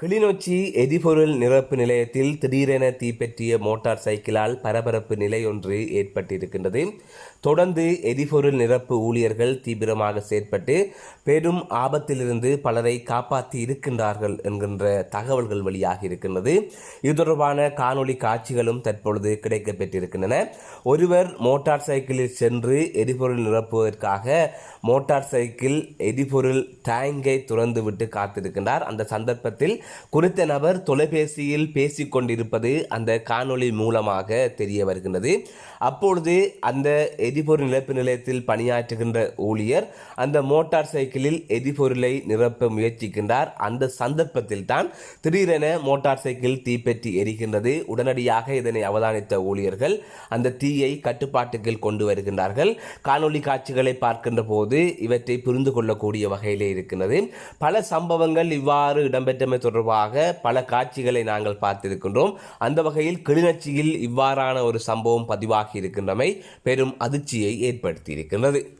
கிளிநொச்சி எரிபொருள் நிரப்பு நிலையத்தில் திடீரென தீப்பற்றிய மோட்டார் சைக்கிளால் பரபரப்பு நிலையொன்று ஏற்பட்டிருக்கின்றது. தொடர்ந்து எரிபொருள் நிரப்பு ஊழியர்கள் தீவிரமாக செயற்பட்டு பெரும் ஆபத்திலிருந்து பலரை காப்பாற்றி இருக்கின்றார்கள் என்கின்ற தகவல்கள் வெளியாகி இருக்கின்றது. இது தொடர்பான காணொளி காட்சிகளும் தற்பொழுது கிடைக்கப்பெற்றிருக்கின்றன. ஒருவர் மோட்டார் சைக்கிளில் சென்று எரிபொருள் நிரப்புவதற்காக மோட்டார் சைக்கிள் எரிபொருள் டேங்கை துறந்துவிட்டு காத்திருக்கின்றார். அந்த சந்தர்ப்பத்தில் குறித்த நபர் தொலைபேசியில் பேசிக் கொண்டிருப்பது அந்த காணொளி மூலமாக தெரிய வருகின்றது. அப்பொழுது அந்த எரிபொருள் நிரப்பு நிலையத்தில் பணியாற்றுகின்ற ஊழியர் அந்த மோட்டார் சைக்கிளில் எரிபொருளை நிரப்ப முயற்சிக்கின்றார். அந்த சந்தர்ப்பத்தில் தான் திடீரென மோட்டார் சைக்கிள் தீப்பற்றி எரிகின்றது. உடனடியாக இதனை அவதானித்த ஊழியர்கள் அந்த தீயை கட்டுப்பாட்டுக்கு கொண்டு வருகின்றார்கள். காணொளி காட்சிகளை பார்க்கின்ற போது இவற்றை புரிந்து கொள்ளக்கூடிய வகையிலே இருக்கின்றது. பல சம்பவங்கள் இவ்வாறு இடம்பெற்றமை தொடர்பாக பல காட்சிகளை நாங்கள் பார்த்திருக்கின்றோம். அந்த வகையில் கிளிநொச்சியில் இவ்வாறான ஒரு சம்பவம் பதிவாகி இருக்கின்றமை பெரும் அதிர்ச்சியை ஏற்படுத்தியிருக்கின்றது.